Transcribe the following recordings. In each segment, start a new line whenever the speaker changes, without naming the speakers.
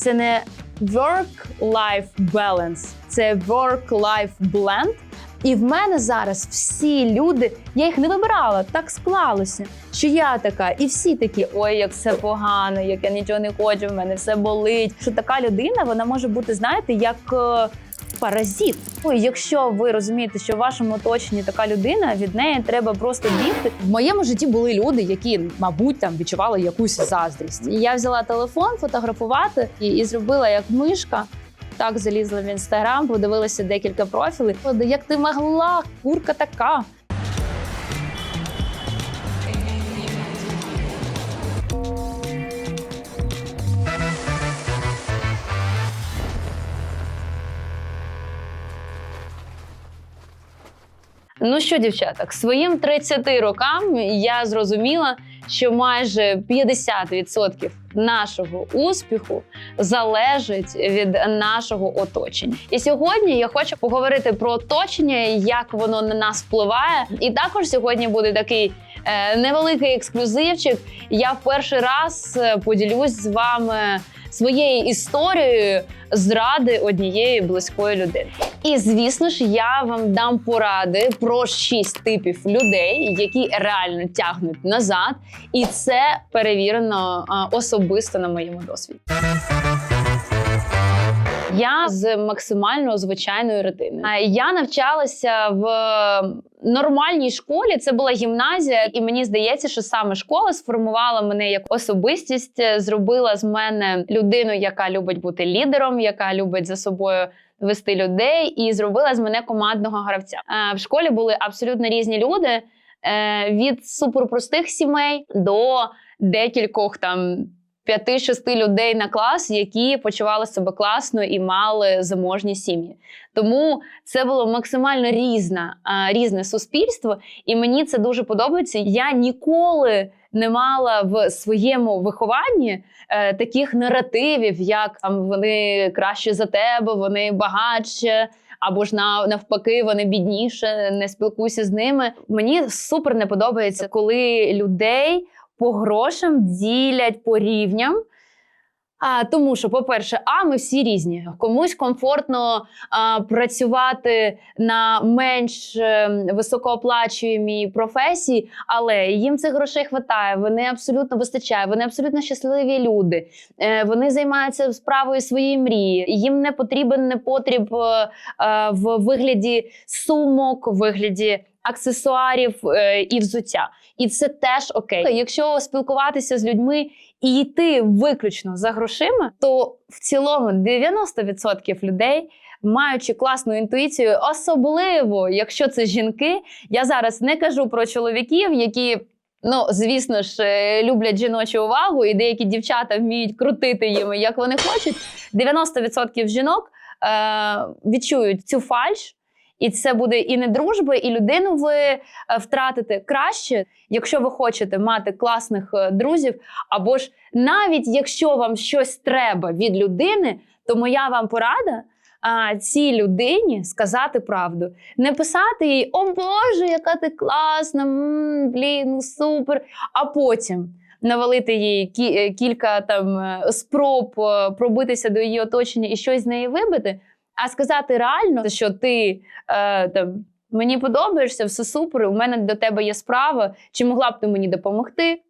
це не work-life balance, це work-life blend. І в мене зараз всі люди, я їх не вибирала, так склалося, що я така, і всі такі: ой, як все погано, як я нічого не хочу, в мене все болить. Що така людина вона може бути, знаєте, як е, паразит. Ну, якщо ви розумієте, що в вашому оточенні така людина, від неї треба просто бігти.
В моєму житті були люди, які, мабуть, там відчували якусь заздрість.
І я взяла телефон фотографувати і, і зробила як мишка. Так залізла в інстаграм, подивилася декілька профілів. Як ти могла, курка така. Ну що, дівчата, к своїм 30 рокам я зрозуміла, що майже 50% нашого успіху залежить від нашого оточення. І сьогодні я хочу поговорити про оточення, як воно на нас впливає. І також сьогодні буде такий е, невеликий ексклюзивчик. Я в перший раз е, поділюсь з вами своєю історією зради однієї близької людини. І звісно ж, я вам дам поради про шість типів людей, які реально тягнуть назад, і це перевірено особисто на моєму досвіді. Я з максимально звичайної родини. Я навчалася в нормальній школі. Це була гімназія, і мені здається, що саме школа сформувала мене як особистість, е, зробила з мене людину, яка любить бути лідером, яка любить за собою. Вести людей і зробила з мене командного гравця. Е, В школі були абсолютно різні люди е, від суперпростих сімей до декількох там п'яти-шести людей на клас, які почували себе класно і мали заможні сім'ї. Тому це було максимально різне, різне суспільство, і мені це дуже подобається. Я ніколи не мала в своєму вихованні е, таких наративів, як там вони краще за тебе, вони багатше. Або ж навпаки, вони бідніше, не спілкуйся з ними. Мені супер не подобається, коли людей по грошам ділять по рівням. А, тому що, по-перше, а ми всі різні. Комусь комфортно а, працювати на менш е, високооплачуємій професії, але їм цих грошей вистачає, вони абсолютно вистачає, вони абсолютно щасливі люди. Е, вони займаються справою своєї мрії. Їм не потрібен непотріб е, е, в вигляді сумок, в вигляді аксесуарів е, і взуття. І це теж окей. Якщо спілкуватися з людьми і йти виключно за грошима, то в цілому 90% людей. Маючи класну інтуїцію, особливо якщо це жінки, я зараз не кажу про чоловіків, які ну звісно ж е, люблять жіночу увагу, і деякі дівчата вміють крутити їм як вони хочуть. 90% жінок е, відчують цю фальш, і це буде і не дружба, і людину ви е, втратите краще, якщо ви хочете мати класних е, друзів, або ж навіть якщо вам щось треба від людини, то моя вам порада. А цій людині сказати правду, не писати їй О Боже, яка ти класна, м, блін, ну супер. А потім навалити їй е, кілька там спроб пробитися до її оточення і щось з неї вибити. А сказати реально, що ти е, там мені подобаєшся, все супер. У мене до тебе є справа. Чи могла б ти мені допомогти?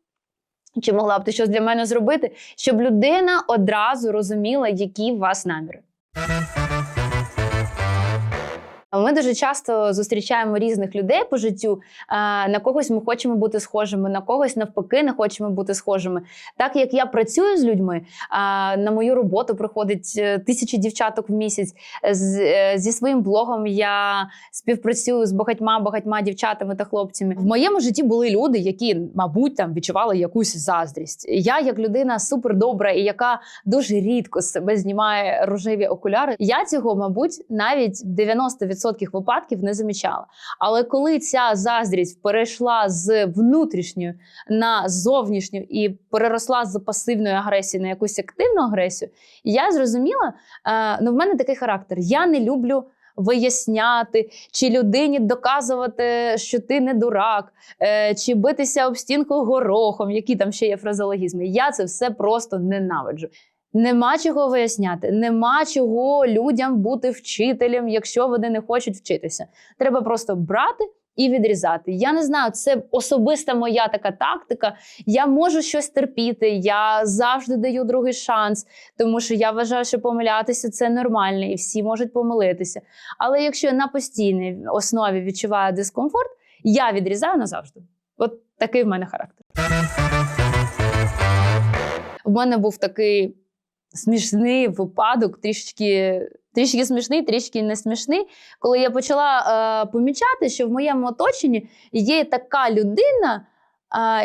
Чи могла б ти щось для мене зробити, щоб людина одразу розуміла, які у вас наміри. Ми дуже часто зустрічаємо різних людей по життю. Е, на когось ми хочемо бути схожими, на когось навпаки, не хочемо бути схожими. Так як я працюю з людьми, е, на мою роботу приходить е, тисячі дівчаток в місяць. Зі своїм блогом я співпрацюю з багатьма багатьма дівчатами та хлопцями.
В моєму житті були люди, які, мабуть, там відчували якусь заздрість.
Я, як людина супер добра і яка дуже рідко себе знімає рожеві окуляри, я цього, мабуть, навіть 90% 100% випадків не замічала. Але коли ця заздрість перейшла з внутрішньої на зовнішню і переросла з пасивної агресії на якусь активну агресію, я зрозуміла, е, ну в мене такий характер. Я не люблю. Виясняти, чи людині доказувати, що ти не дурак, е, чи битися об стінку горохом, які там ще є фразологізми. Я це все просто ненавиджу. Нема чого виясняти, нема чого людям бути вчителем, якщо вони не хочуть вчитися. Треба просто брати і відрізати. Я не знаю, це особиста моя така тактика. Я можу щось терпіти, я завжди даю другий шанс, тому що я вважаю, що помилятися це нормально, і всі можуть помилитися. Але якщо я на постійній основі відчуваю дискомфорт, я відрізаю назавжди. От такий в мене характер. У мене був такий смішний випадок, трішки, трішки смішний, трішки не смішний. Коли я почала е, помічати, що в моєму оточенні є така людина,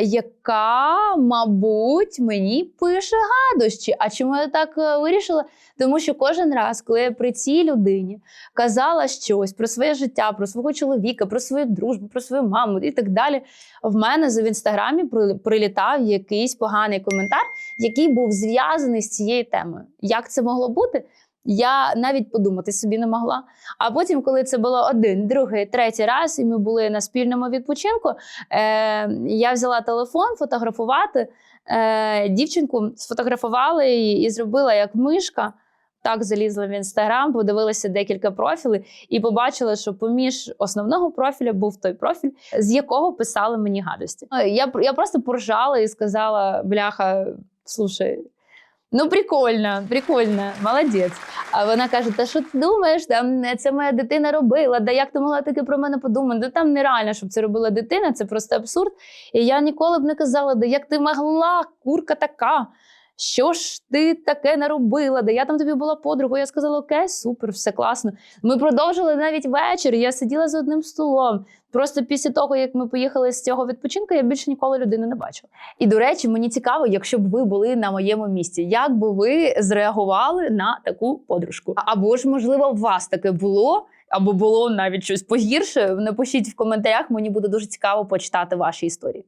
яка, мабуть, мені пише гадощі. А чому я так е, вирішила? Тому що кожен раз, коли я при цій людині казала щось про своє життя, про свого чоловіка, про свою дружбу, про свою маму і так далі, в мене в інстаграмі прилітав якийсь поганий коментар, який був зв'язаний з цією темою. Як це могло бути? Я навіть подумати собі не могла. А потім, коли це було один, другий, третій раз, і ми були на спільному відпочинку, е, я взяла телефон фотографувати. Е, дівчинку сфотографувала її і зробила як мишка. Так залізла в інстаграм, подивилася декілька профілів і побачила, що поміж основного профіля був той профіль, з якого писали мені гадості. Е, Я, я просто поржала і сказала: бляха, слушай. Ну, прикольно, прикольно, молодець. А вона каже: Та що ти думаєш? Там е, це моя дитина робила. Да як ти могла таке про мене подумати? Да там нереально, щоб це робила дитина, це просто абсурд. І я ніколи б не казала, да як ти могла, курка така. Що ж ти таке наробила? Да я там тобі була подругою. Я сказала, окей, супер, все класно. Ми продовжили навіть вечір. Я сиділа за одним столом. Просто після того, як ми поїхали з цього відпочинку, я більше ніколи людини не бачила. І до речі, мені цікаво, якщо б ви були на моєму місці, як би ви зреагували на таку подружку? Або ж, можливо, у вас таке було, або було навіть щось погірше. Напишіть в коментарях, мені буде дуже цікаво почитати ваші історії.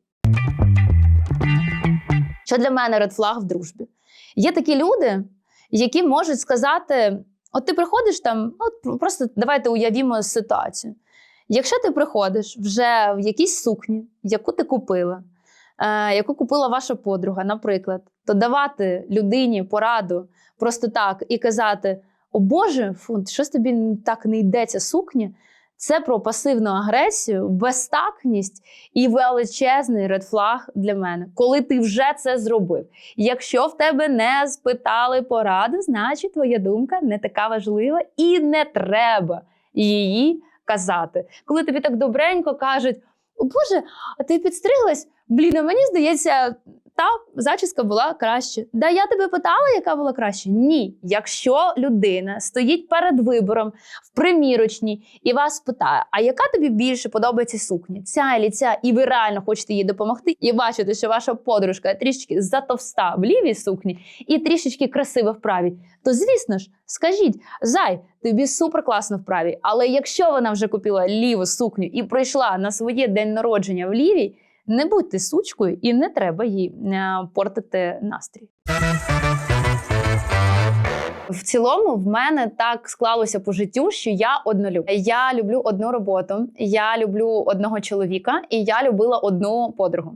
Що для мене редфлаг в дружбі? Є такі люди, які можуть сказати: от ти приходиш там, от просто давайте уявімо ситуацію. Якщо ти приходиш вже в якійсь сукні, яку ти купила, е, яку купила ваша подруга, наприклад, то давати людині пораду просто так і казати: О Боже, фу, щось тобі так не йде ця сукня. Це про пасивну агресію, безтакність і величезний редфлаг для мене, коли ти вже це зробив. Якщо в тебе не спитали поради, значить твоя думка не така важлива і не треба її казати. Коли тобі так добренько кажуть: О Боже, а ти підстриглась? Блін, а мені здається, та зачіска була краще. Да я тебе питала, яка була краще? Ні. Якщо людина стоїть перед вибором в примірочній і вас питає, а яка тобі більше подобається сукня? Ця і ця, і ви реально хочете їй допомогти, і бачите, що ваша подружка трішечки затовста в лівій сукні і трішечки красива в правій, то звісно ж, скажіть, зай, тобі супер класно в правій. Але якщо вона вже купила ліву сукню і прийшла на своє день народження в лівій, не будьте сучкою і не треба їй е, портити настрій. В цілому, в мене так склалося по життю, що я однолюб. Я люблю одну роботу, я люблю одного чоловіка, і я любила одну подругу.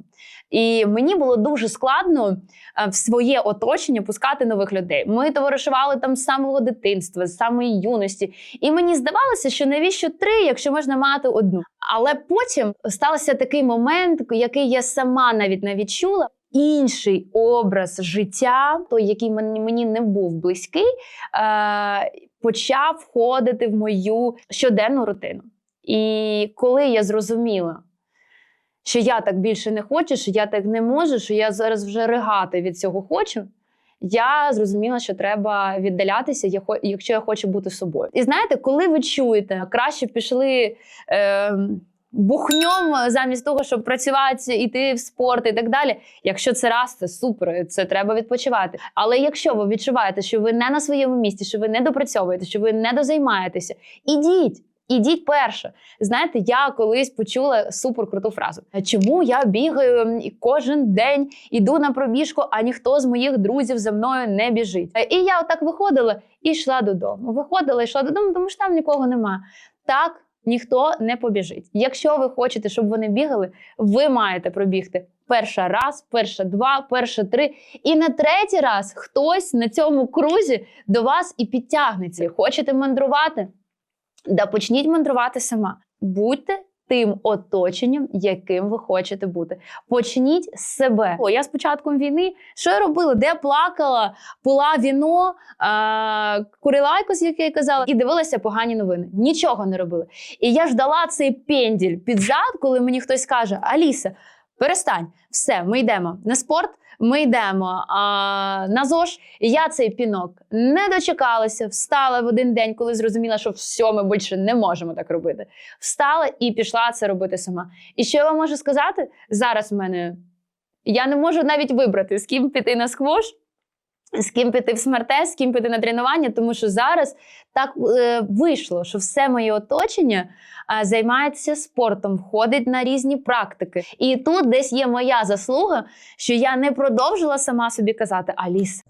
І мені було дуже складно е, в своє оточення пускати нових людей. Ми товаришували там з самого дитинства, з самої юності. І мені здавалося, що навіщо три, якщо можна мати одну. Але потім стався такий момент, який я сама навіть не відчула. Інший образ життя, той, який мені, не був близький, е, почав входити в мою щоденну рутину. І коли я зрозуміла, що я так більше не хочу, що я так не можу, що я зараз вже ригати від цього хочу. Я зрозуміла, що треба віддалятися, якщо я хочу бути собою. І знаєте, коли ви чуєте, краще пішли е, бухньом замість того, щоб працювати, іти в спорт і так далі. Якщо це раз, це супер, це треба відпочивати. Але якщо ви відчуваєте, що ви не на своєму місці, що ви не допрацьовуєте, що ви не дозаймаєтеся, ідіть. Ідіть перше. Знаєте, я колись почула суперкруту фразу. Чому я бігаю і кожен день іду на пробіжку, а ніхто з моїх друзів за мною не біжить. Е, І я отак виходила і йшла додому. Виходила йшла додому, тому що там нікого нема. Так ніхто не побіжить. Якщо ви хочете, щоб вони бігали, ви маєте пробігти. перша раз, перша два, перша три. І на третій раз хтось на цьому крузі до вас і підтягнеться. Хочете мандрувати? Да почніть мандрувати сама. Будьте тим оточенням, яким ви хочете бути. Почніть з себе. О, я з початком війни що я робила? Де плакала, пила віно, е курила айкос, як я казала, і дивилася погані новини. Нічого не робила. І я ждала цей пенділь під зад, коли мені хтось каже: Аліса, перестань, все, ми йдемо на спорт. Ми йдемо а, на ЗОЖ. Я цей пінок не дочекалася, встала в один день, коли зрозуміла, що все, ми більше не можемо так робити. Встала і пішла це робити сама. І що я вам можу сказати? Зараз в мене я не можу навіть вибрати, з ким піти на сквош, з ким піти в смертес, з ким піти на тренування, тому що зараз так е, вийшло, що все моє оточення е, займається спортом, ходить на різні практики. І тут десь є моя заслуга, що я не продовжила сама собі казати Аліс.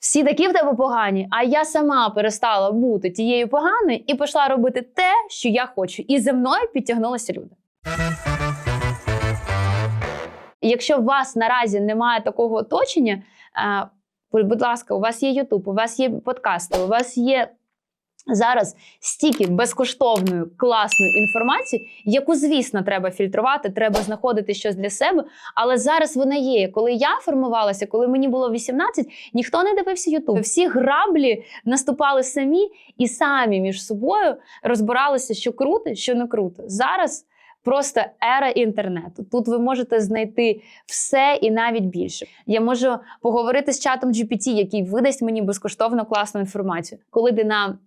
Всі такі в тебе погані, а я сама перестала бути тією поганою і пішла робити те, що я хочу. І за мною підтягнулися люди. Якщо у вас наразі немає такого оточення, будь ласка, у вас є Ютуб, у вас є подкасти, у вас є зараз стільки безкоштовної класної інформації, яку, звісно, треба фільтрувати, треба знаходити щось для себе. Але зараз вона є. Коли я формувалася, коли мені було 18, ніхто не дивився Ютуб. Всі граблі наступали самі і самі між собою розбиралися, що круто, що не круто. Зараз. Просто ера інтернету. Тут ви можете знайти все і навіть більше. Я можу поговорити з чатом GPT, який видасть мені безкоштовно класну інформацію. Коли ти на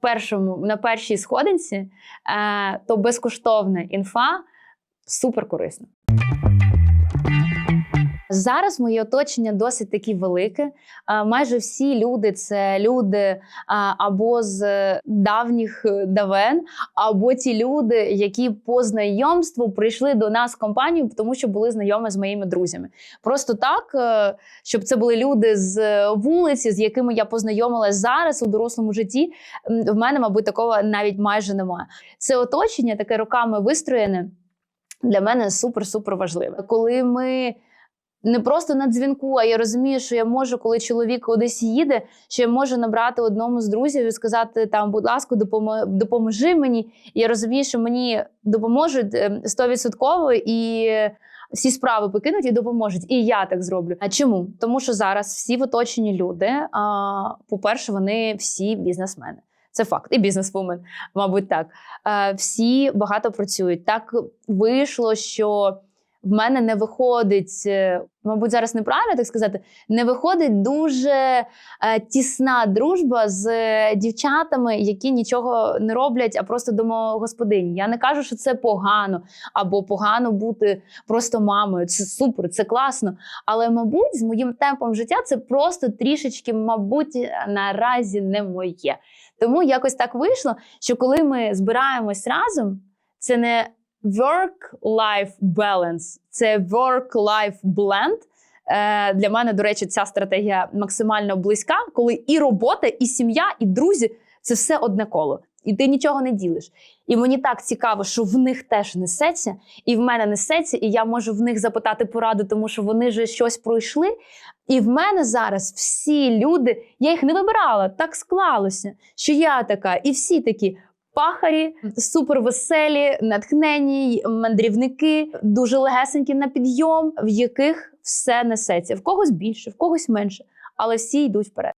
першому, на першій сходинці, е, то безкоштовна інфа супер корисна. Зараз моє оточення досить таки велике. Майже всі люди це люди або з давніх е, давен, або ті люди, які по знайомству прийшли до нас в компанію, тому що були знайомі з моїми друзями. Просто так, е, щоб це були люди з вулиці, з якими я познайомилась зараз у дорослому житті. В мене, мабуть, такого навіть майже немає. Це оточення, таке роками вистроєне, для мене супер-супер важливе. Коли ми не просто на дзвінку, а я розумію, що я можу, коли чоловік кудись їде, що я можу набрати одному з друзів і сказати там, будь ласка, допомо- допоможи мені. Я розумію, що мені допоможуть ем, стовідсотково і. Всі справи покинуть і допоможуть, і я так зроблю. А чому? Тому що зараз всі в оточенні люди. А, по-перше, вони всі бізнесмени. Це факт, і бізнесвумен, мабуть, так. Е, всі багато працюють. Так вийшло, що в мене не виходить, е, мабуть, зараз неправильно так сказати, не виходить дуже е, тісна дружба з е, дівчатами, які нічого не роблять, а просто домогосподині. Я не кажу, що це погано, або погано бути просто мамою. Це супер, це класно. Але, мабуть, з моїм темпом життя це просто трішечки, мабуть, наразі не моє. Тому якось так вийшло, що коли ми збираємось разом, це не work-life balance, це work-life blend. Е, Для мене, до речі, ця стратегія максимально близька, коли і робота, і сім'я, і друзі це все одне коло. І ти нічого не ділиш. І мені так цікаво, що в них теж несеться, і в мене несеться, і я можу в них запитати пораду, тому що вони вже щось пройшли. І в мене зараз всі люди, я їх не вибирала, так склалося, що я така, і всі такі. Пахарі, супервеселі, натхнені, мандрівники, дуже легесенькі на підйом, в яких все несеться. В когось більше, в когось менше, але всі йдуть вперед.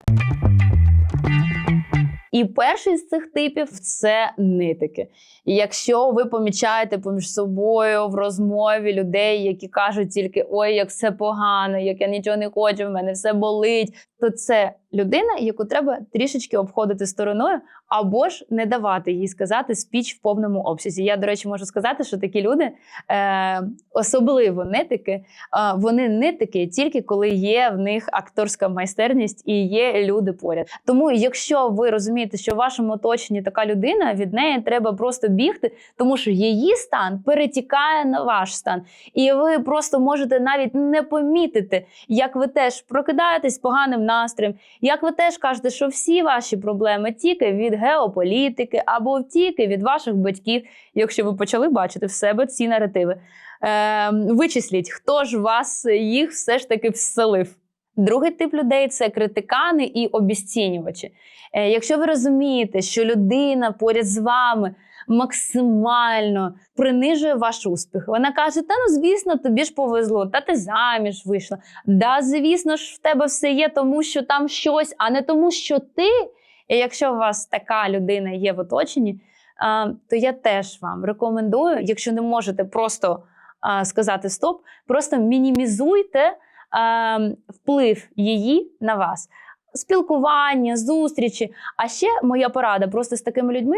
І перший з цих типів це нитики. І якщо ви помічаєте поміж собою в розмові людей, які кажуть тільки ой, як все погано, як я нічого не хочу, в мене все болить, то це людина, яку треба трішечки обходити стороною, або ж не давати їй сказати спіч в повному обсязі. Я, до речі, можу сказати, що такі люди, е, особливо нитики, е, вони нитики тільки коли є в них акторська майстерність і є люди поряд. Тому, якщо ви розумієте, що в вашому оточенні така людина, від неї треба просто бігти, тому що її стан перетікає на ваш стан, і ви просто можете навіть не помітити, як ви теж прокидаєтесь поганим настроєм, як ви теж кажете, що всі ваші проблеми тільки від геополітики або тільки від ваших батьків, якщо ви почали бачити в себе ці наративи. Е, вичисліть, хто ж вас їх все ж таки вселив. Другий тип людей це критикани і обіцінювачі. Е, якщо ви розумієте, що людина поряд з вами максимально принижує ваш успіх, вона каже: Та ну звісно, тобі ж повезло, та ти заміж вийшла. Да, звісно ж, в тебе все є, тому що там щось, а не тому, що ти. І якщо у вас така людина є в оточенні, то я теж вам рекомендую, якщо не можете просто сказати стоп, просто мінімізуйте вплив її на вас. Спілкування, зустрічі. А ще моя порада просто з такими людьми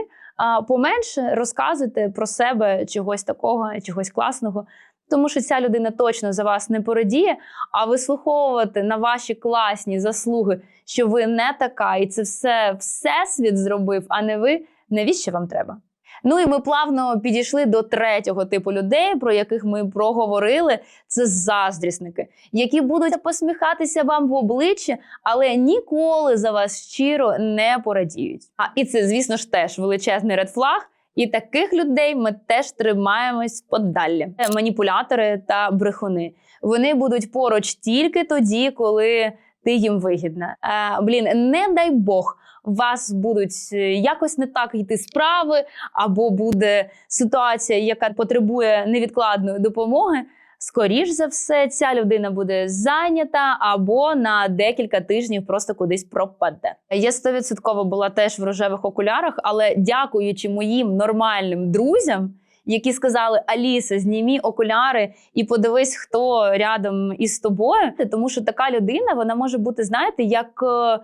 поменше розказуйте про себе чогось такого, чогось класного. Тому що ця людина точно за вас не порадіє, а вислуховувати на ваші класні заслуги, що ви не така, і це все всесвіт зробив, а не ви. Навіщо вам треба? Ну і ми плавно підійшли до третього типу людей, про яких ми проговорили. Це заздрісники, які будуть посміхатися вам в обличчя, але ніколи за вас щиро не порадіють. А і це, звісно ж, теж величезний редфлаг. І таких людей ми теж тримаємось подалі. Маніпулятори та брехуни. Вони будуть поруч тільки тоді, коли ти їм вигідна. Е, блін, не дай Бог, вас будуть е, якось не так йти справи, або буде ситуація, яка потребує невідкладної допомоги. Скоріш за все, ця людина буде зайнята або на декілька тижнів просто кудись пропаде. Я стовідсотково була теж в рожевих окулярах, але дякуючи моїм нормальним друзям, які сказали: Аліса, знімі окуляри і подивись, хто рядом із тобою. Тому що така людина вона може бути, знаєте, як е,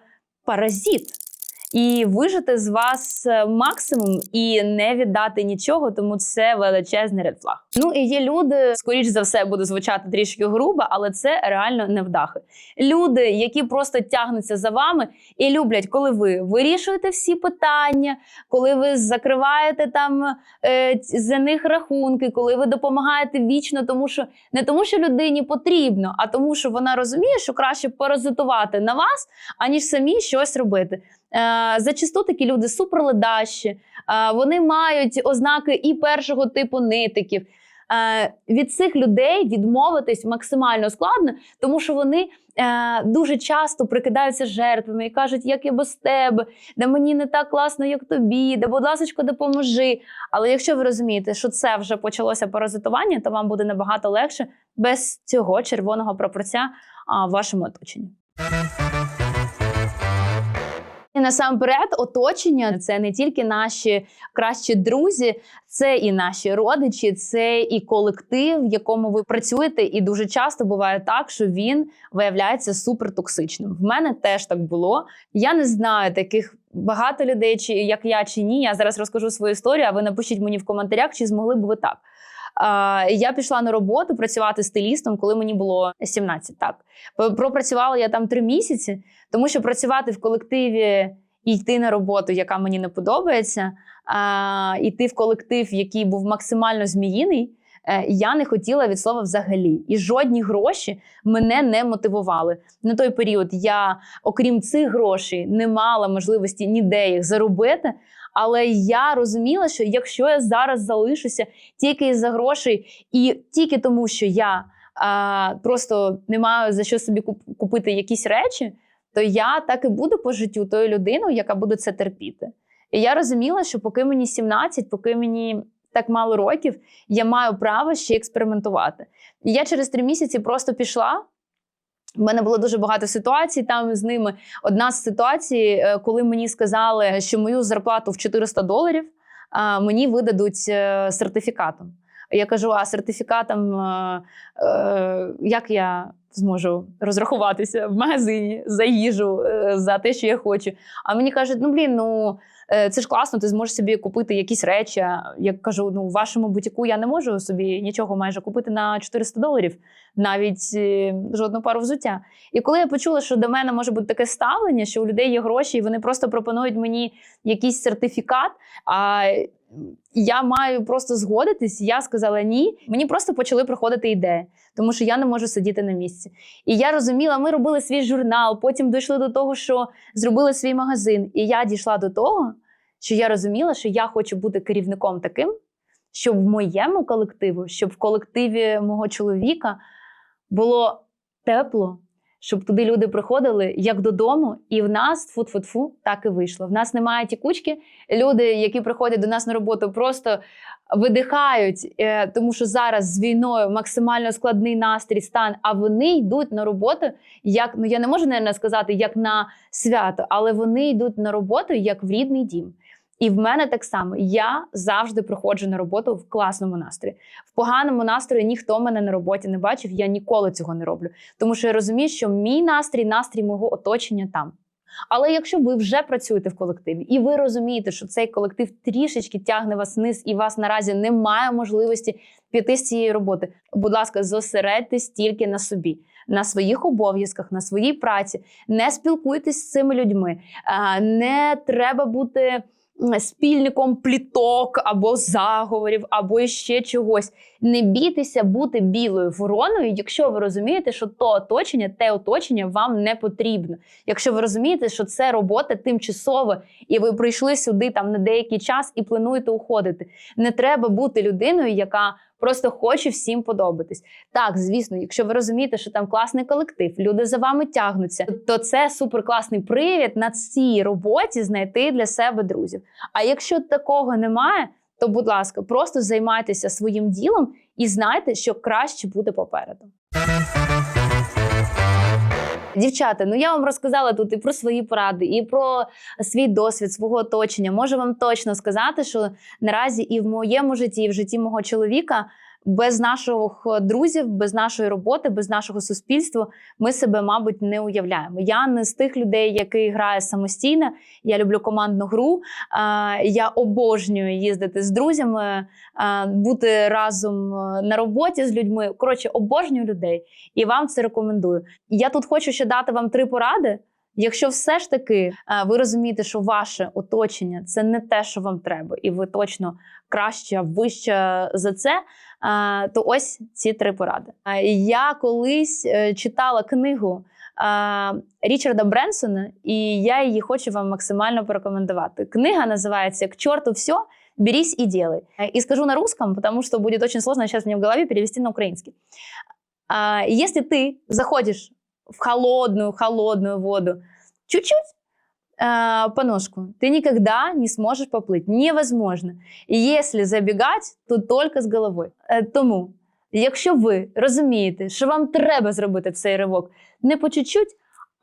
паразит. І вижити з вас е, максимум і не віддати нічого, тому це величезний редфлаг. Ну і є люди, скоріш за все, буде звучати трішки грубо, але це реально невдахи. Люди, які просто тягнуться за вами і люблять, коли ви вирішуєте всі питання, коли ви закриваєте там е, за них рахунки, коли ви допомагаєте вічно, тому що не тому, що людині потрібно, а тому, що вона розуміє, що краще паразитувати на вас, аніж самі щось робити. Е, Зачасту такі люди суперледащі, е, вони мають ознаки і першого типу нитиків. Е, Від цих людей відмовитись максимально складно, тому що вони дуже часто прикидаються жертвами і кажуть, як я без тебе, да мені не так класно, як тобі, да, будь ласка, допоможи. Але якщо ви розумієте, що це вже почалося паразитування, то вам буде набагато легше без цього червоного прапорця в вашому оточенні. Насамперед, оточення це не тільки наші кращі друзі, це і наші родичі, це і колектив, в якому ви працюєте. І дуже часто буває так, що він виявляється супертоксичним. В мене теж так було. Я не знаю таких багато людей, чи як я чи ні. Я зараз розкажу свою історію. А ви напишіть мені в коментарях, чи змогли б ви так. Я пішла на роботу працювати стилістом, коли мені було 17. Так пропрацювала я там три місяці, тому що працювати в колективі і йти на роботу, яка мені не подобається, а, йти в колектив, який був максимально зміїний. е, Я не хотіла від слова взагалі, і жодні гроші мене не мотивували. На той період я, окрім цих грошей, не мала можливості ніде їх заробити. Але я розуміла, що якщо я зараз залишуся тільки із-за грошей, і тільки тому, що я а, просто не маю за що собі купити якісь речі, то я так і буду по життю тою людиною, яка буде це терпіти. І я розуміла, що поки мені 17, поки мені так мало років, я маю право ще експериментувати. І я через три місяці просто пішла. У мене було дуже багато ситуацій там з ними. Одна з ситуацій, е, коли мені сказали, що мою зарплату в 400 доларів мені видадуть е, сертифікатом. Я кажу: а сертифікатом е, як я зможу розрахуватися в магазині за їжу, за те, що я хочу? А мені кажуть: ну блін, ну це ж класно, ти зможеш собі купити якісь речі. Як кажу: ну в вашому бутіку я не можу собі нічого майже купити на 400 доларів, навіть е, жодну пару взуття. І коли я почула, що до мене може бути таке ставлення, що у людей є гроші, і вони просто пропонують мені якийсь сертифікат. А я маю просто згодитись. Я сказала ні. Мені просто почали приходити ідеї, тому що я не можу сидіти на місці. І я розуміла, ми робили свій журнал, потім дійшли до того, що зробили свій магазин. І я дійшла до того, що я розуміла, що я хочу бути керівником таким, щоб в моєму колективу, щоб в колективі мого чоловіка було тепло, щоб туди люди приходили як додому, і в нас тфу-тфу-тфу, так і вийшло. В нас немає тікучки. Люди, які приходять до нас на роботу, просто видихають, е, тому що зараз з війною максимально складний настрій, стан. А вони йдуть на роботу, як ну я не можу наверное, сказати, як на свято, але вони йдуть на роботу як в рідний дім. І в мене так само я завжди приходжу на роботу в класному настрої. В поганому настрої ніхто мене на роботі не бачив. Я ніколи цього не роблю. Тому що я розумію, що мій настрій, настрій мого оточення там. Але якщо ви вже працюєте в колективі і ви розумієте, що цей колектив трішечки тягне вас вниз, і вас наразі немає можливості піти з цієї роботи, будь ласка, зосередьтесь тільки на собі, на своїх обов'язках, на своїй праці. Не спілкуйтесь з цими людьми. Не треба бути спільником пліток або заговорів, або ще чогось. Не бійтеся бути білою вороною, якщо ви розумієте, що то оточення, те оточення вам не потрібно. Якщо ви розумієте, що це робота тимчасова, і ви прийшли сюди там на деякий час і плануєте уходити. Не треба бути людиною, яка просто хоче всім подобатись. Так, звісно, якщо ви розумієте, що там класний колектив, люди за вами тягнуться, то це суперкласний привід на цій роботі знайти для себе друзів. А якщо такого немає, то будь ласка, просто займайтеся своїм ділом і знайте, що краще буде попереду. Дівчата, ну я вам розказала тут і про свої поради, і про свій досвід, свого оточення. Можу вам точно сказати, що наразі і в моєму житті, і в житті мого чоловіка без наших друзів, без нашої роботи, без нашого суспільства ми себе, мабуть, не уявляємо. Я не з тих людей, який грає самостійно. Я люблю командну гру. Я обожнюю їздити з друзями, бути разом е, на роботі з людьми. Коротше, обожнюю людей і вам це рекомендую. Я тут хочу ще дати вам три поради. Якщо все ж таки е, ви розумієте, що ваше оточення це не те, що вам треба, і ви точно краще, вище за це, е, то ось ці три поради. Я колись е, читала книгу Річарда Бренсона, і я її хочу вам максимально порекомендувати. Книга називається «К чорту все, берись и делай». И скажу на русском, потому что будет очень сложно сейчас мне в голове перевести на украинский. Если ты заходишь в холодную, холодную воду, чуть-чуть а, по ножку, ты никогда не сможешь поплыть. Невозможно. І если забігати, то тільки з головою. Е, Тому, якщо ви розумієте, що вам треба зробити цей ривок не по чуть-чуть,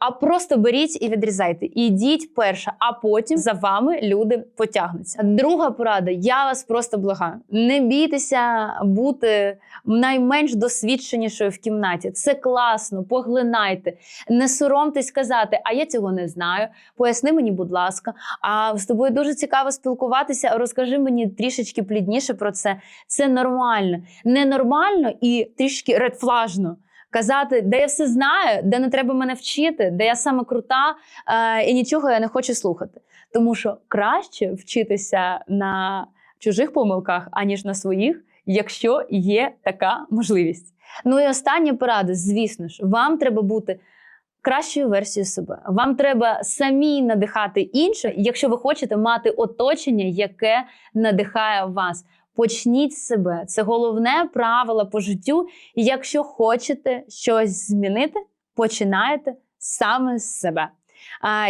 а просто беріть і відрізайте. Ідіть перша, а потім за вами люди потягнуться. Друга порада: я вас просто благаю. Не бійтеся бути найменш досвідченішою в кімнаті. Це класно, поглинайте. Не соромтесь сказати, а я цього не знаю. Поясни мені, будь ласка. А з тобою дуже цікаво спілкуватися. Розкажи мені трішечки плідніше про це. Це нормально. Ненормально і трішки редфлажно. Казати, де я все знаю, де не треба мене вчити, де я саме крута, е, і нічого я не хочу слухати. Тому що краще вчитися на чужих помилках, аніж на своїх, якщо є така можливість. Ну і остання порада, звісно ж, вам треба бути кращою версією себе. Вам треба самі надихати інших, якщо ви хочете мати оточення, яке надихає вас. Почніть з себе. Це головне правило по життю. І якщо хочете щось змінити, починаєте саме з себе.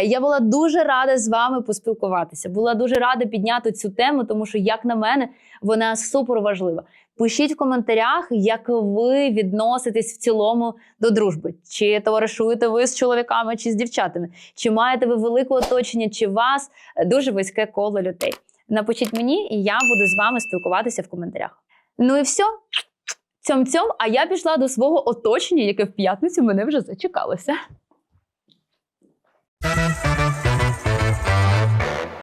Я була дуже рада з вами поспілкуватися. Була дуже рада підняти цю тему, тому що, як на мене, вона супер важлива. Пишіть в коментарях, як ви відноситесь в цілому до дружби. Чи товаришуєте ви з чоловіками, чи з дівчатами? Чи маєте ви велике оточення, чи вас дуже вузьке коло людей? Напишіть мені, і я буду з вами спілкуватися в коментарях. Ну і все. Цьом-цьом, а я пішла до свого оточення, яке в п'ятницю мене вже зачекалося.